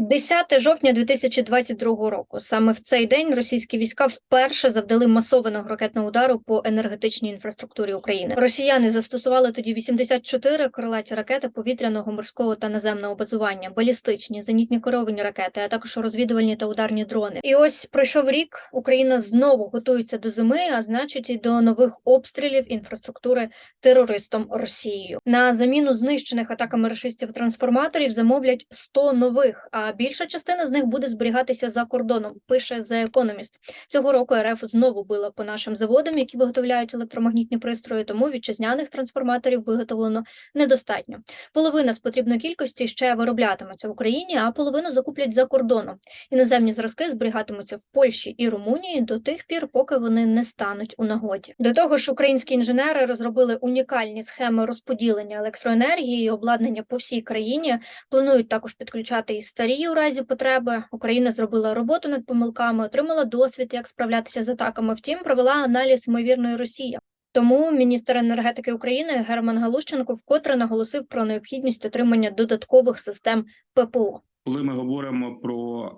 10 жовтня 2022 року. Саме в цей день російські війська вперше завдали масованого ракетного удару по енергетичній інфраструктурі України. Росіяни застосували тоді 84 крилаті ракети повітряного, морського та наземного базування, балістичні, зенітні керовані ракети, а також розвідувальні та ударні дрони. І ось пройшов рік. Україна знову готується до зими, а значить і до нових обстрілів інфраструктури терористом Росією. На заміну знищених атаками рашистів трансформаторів замовлять 100 нових. А більша частина з них буде зберігатися за кордоном. Пише The Economist. Цього року РФ знову била по нашим заводам, які виготовляють електромагнітні пристрої. Тому вітчизняних трансформаторів виготовлено недостатньо. Половина з потрібної кількості ще вироблятиметься в Україні, а половину закуплять за кордоном. Іноземні зразки зберігатимуться в Польщі і Румунії до тих пір, поки вони не стануть у нагоді. До того ж, українські інженери розробили унікальні схеми розподілення електроенергії і обладнання по всій країні. Планують також підключати і старі у разі потреби. Україна зробила роботу над помилками, отримала досвід, як справлятися з атаками. Втім, провела аналіз ймовірної Росії. Тому міністр енергетики України Герман Галущенко вкотре наголосив про необхідність отримання додаткових систем ППО. Коли ми говоримо про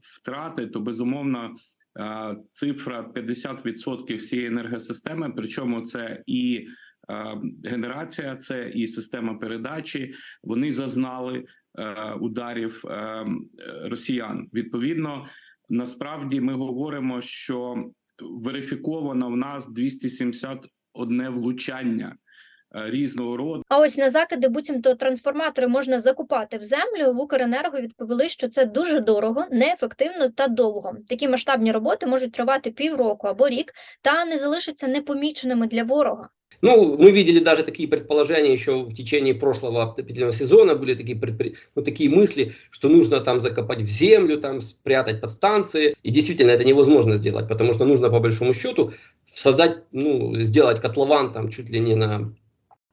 втрати, то безумовно цифра 50% всієї енергосистеми, причому це і генерація, це і система передачі. Вони зазнали е, ударів е, росіян. Відповідно, насправді ми говоримо, що верифіковано в нас 271 влучання е, різного роду. А ось на закиди, буцімто трансформатори можна закупати в землю. В Укренерго відповіли, що це дуже дорого, неефективно та довго. Такі масштабні роботи можуть тривати півроку або рік, та не залишаться непоміченими для ворога. Ну, мы видели даже такие предположения еще в течение прошлого отопительного сезона, были такие, предпри... ну, такие мысли, что нужно там закопать в землю, там спрятать подстанции. И действительно это невозможно сделать, потому что нужно по большому счету создать, ну, сделать котлован там чуть ли не на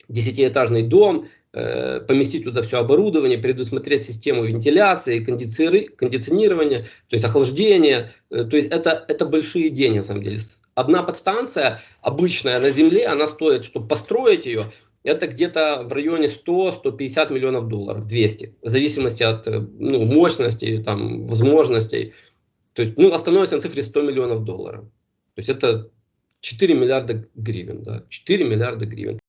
десятиэтажный дом, э, поместить туда все оборудование, предусмотреть систему вентиляции, кондиционирования, то есть охлаждения. Э, то есть это, это большие деньги на самом деле. Одна подстанция обычная на земле, она стоит, чтобы построить ее, это где-то в районе 100-150 миллионов долларов, 200, в зависимости от э, ну, мощности, там, возможностей. То есть, ну, остановится на цифре 100 миллионов долларов. То есть это 4 миллиарда гривен, да, 4 миллиарда гривен.